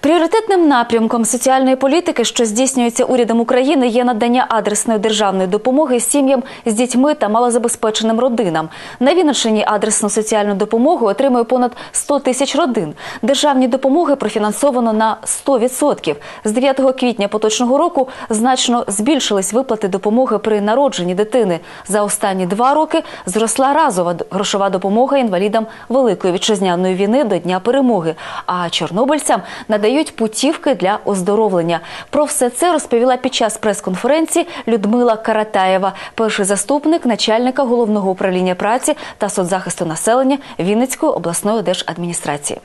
Пріоритетним напрямком соціальної політики, що здійснюється урядом України, є надання адресної державної допомоги сім'ям з дітьми та малозабезпеченим родинам. На Вінниччині адресну соціальну допомогу отримує понад 100 тисяч родин. Державні допомоги профінансовано на 100%. З 9 квітня поточного року значно збільшились виплати допомоги при народженні дитини. За останні два роки зросла разова грошова допомога інвалідам Великої вітчизняної війни до Дня перемоги. А чорнобильцям надають путівки для оздоровлення. Про все це розповіла під час прес-конференції Людмила Каратаєва, перший заступник начальника головного управління праці та соцзахисту населення Вінницької обласної держадміністрації.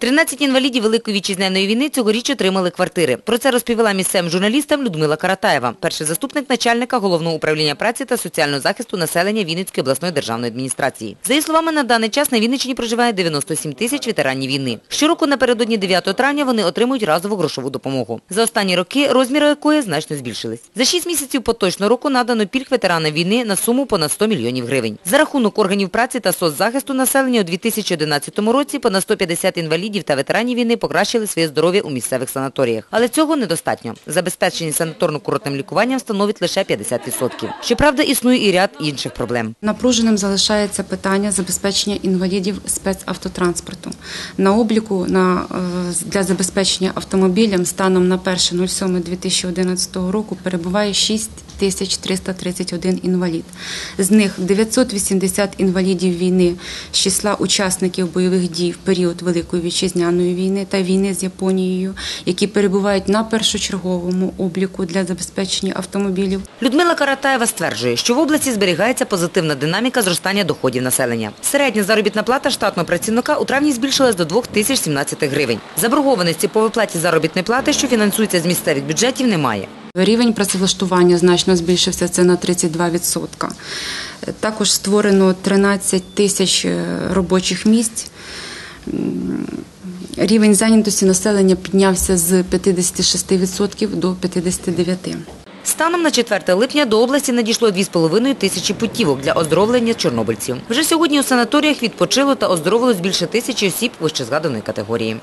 13 інвалідів Великої вітчизняної війни цьогоріч отримали квартири. Про це розповіла місцевим журналістам Людмила Каратаєва, перший заступник начальника Головного управління праці та соціального захисту населення Вінницької обласної державної адміністрації. За її словами, на даний час на Вінниччині проживає 97 тисяч ветеранів війни. Щороку напередодні 9 травня вони отримують разову грошову допомогу. За останні роки розміри якої значно збільшились. За 6 місяців поточного року надано пільг ветеранам війни на суму понад 100 мільйонів гривень. За рахунок органів праці та соцзахисту населення у 2011 році понад 150 інвалідів та ветеранів війни покращили своє здоров'я у місцевих санаторіях. Але цього недостатньо. Забезпечення санаторно-курортним лікуванням становить лише 50%. Щоправда, існує і ряд інших проблем. Напруженим залишається питання забезпечення інвалідів спецавтотранспорту. На обліку е, для забезпечення автомобілем станом на 1.07.2011 року перебуває 6 тисяч 331 інвалід. З них 980 інвалідів війни з числа учасників бойових дій в період Великої вітчизняної війни та війни з Японією, які перебувають на першочерговому обліку для забезпечення автомобілів. Людмила Каратаєва стверджує, що в області зберігається позитивна динаміка зростання доходів населення. Середня заробітна плата штатного працівника у травні збільшилась до 2017 гривень. Заборгованості по виплаті заробітної плати, що фінансується з місцевих бюджетів, немає. Рівень працевлаштування значно збільшився, це на 32%. Також створено 13 тисяч е, робочих місць. Рівень зайнятості населення піднявся з 56% до 59%. Станом на 4 липня до області надійшло 2,5 тисячі путівок для оздоровлення чорнобильців. Вже сьогодні у санаторіях відпочило та оздоровилось більше тисячі осіб вищезгаданої категорії.